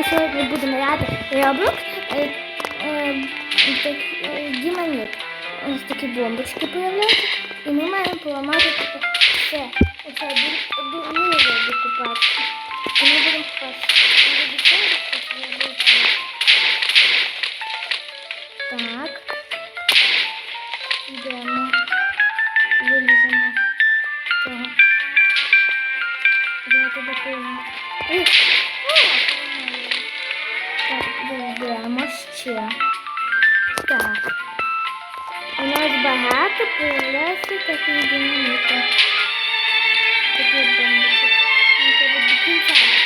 ми сьогодні будемо грати Roblox е, е, так, е, Дімоніт. Ось такі бомбочки появляються. І ми маємо поламати типу, все. Оце дуже докупатися. ще. Так. У нас багато появляється таких динамітів. Таких бомбочок. Ну, це до кінця.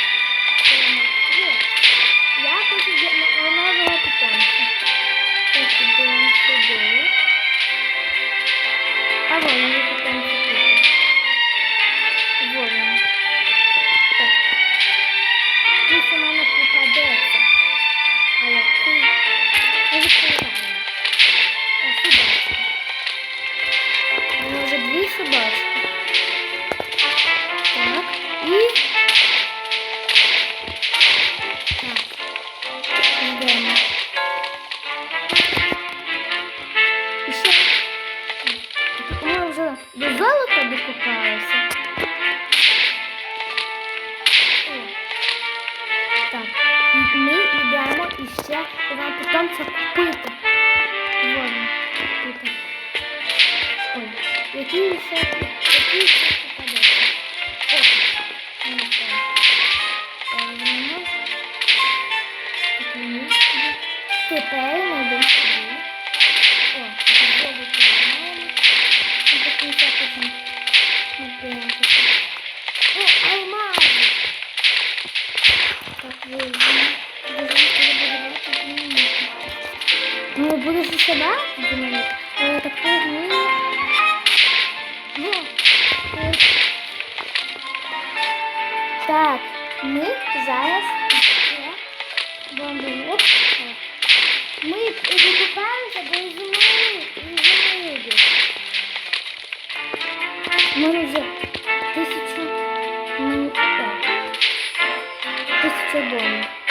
до золота докопалися. О. Так, і ми йдемо і ще вам потім це купити. Вон він, тут. Ой, який ще, який ще попадеться. Ну, будеш у себе динаміт? Але такого ні. Ну, е, Так, ми зараз ще бомбимо. Оп. о. Ми викупаємося, бо і зимою, і зимою йде. У мене вже тисячу ну, так. Тисяча бомб.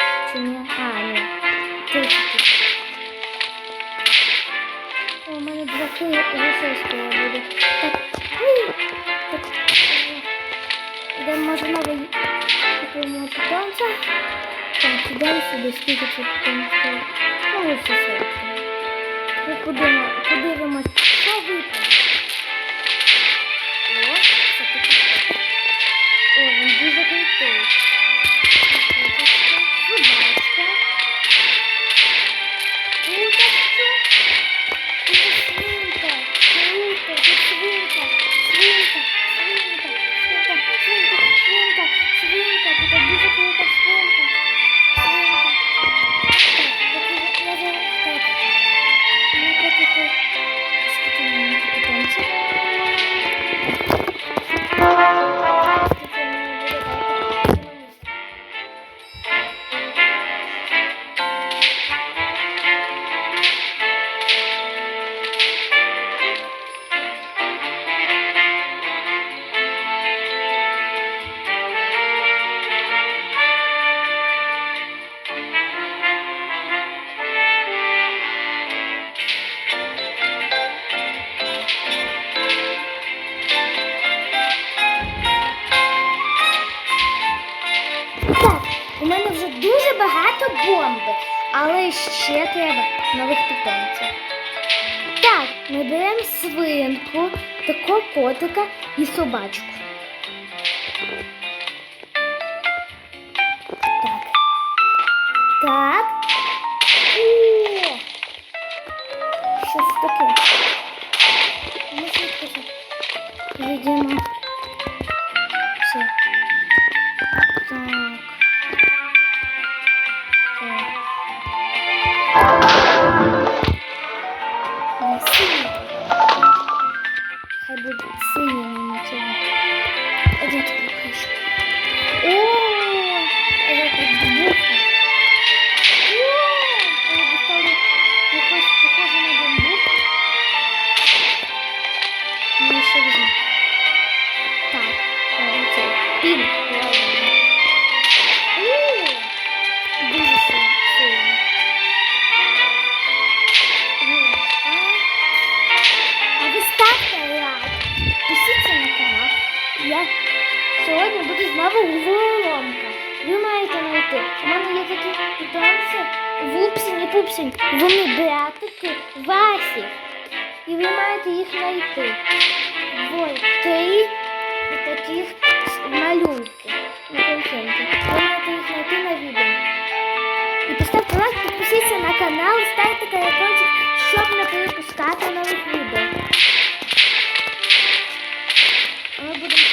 ідемо сюди, скільки це питомця. Ну, ось все. Ми подивимо, подивимось, що випаде. О, це таке. О, він дуже крутий. Бомби, але ще треба нових питомців. Так, ми беремо свинку, такого котика і собачку. Так. Не синій. Хай буде синій сьогодні буду знову головоломка. Ви маєте знайти. У мене є такі питомці, вупсінь і пупсінь. Вони братики Васі. І ви маєте їх знайти. Вот три таких малюнки. На картинки. Ви маєте їх знайти на відео. І поставте лайк, підпишіться на канал, ставте колокольчик, щоб не перепускати нових відео. А ми будемо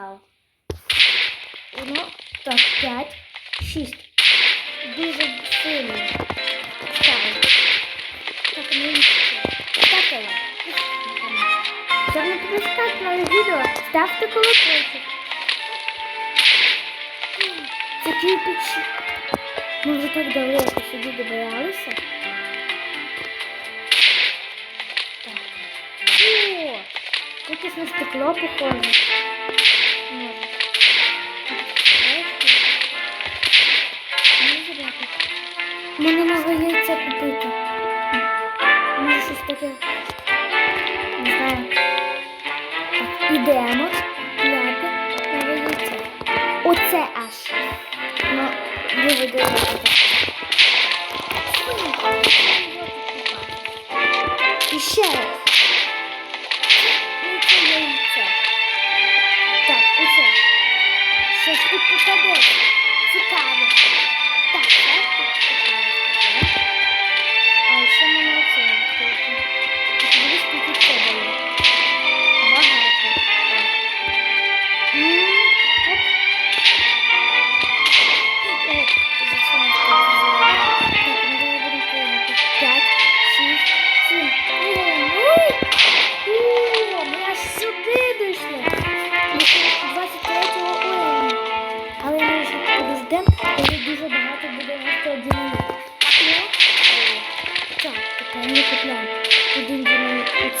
стало. Ну, так, п'ять, шість. Дуже сильно. Ставлю. Так, ну і все. Ставте лайк. Щоб не пропускати нові відео, ставте колокольчик. Це кирпичі. Ми вже так далеко сюди добиралися. Так. О! Якесь на стекло похоже. Мені нове яйце купити. Може щось таке. Не знаю. Так, ідемо. П'яте нове яйце. Оце аж. Ну, дуже дуже. І ще раз. Що ж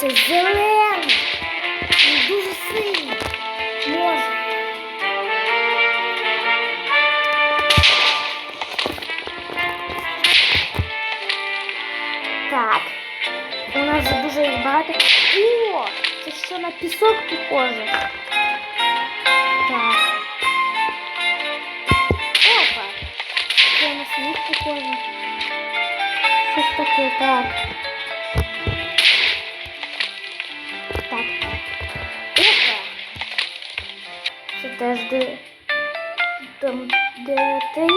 динаміт. Оце зелений. Він дуже сильний. Може. Так. У нас вже дуже їх багато. О! Це що на пісок похоже. Так. Опа! Це на сніг похоже. Щось таке, так. Так. Це теж де. Там де ти.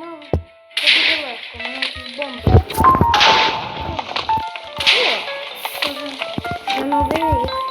Ну, це дуже легко, якісь бомби. О, це вже новий рік.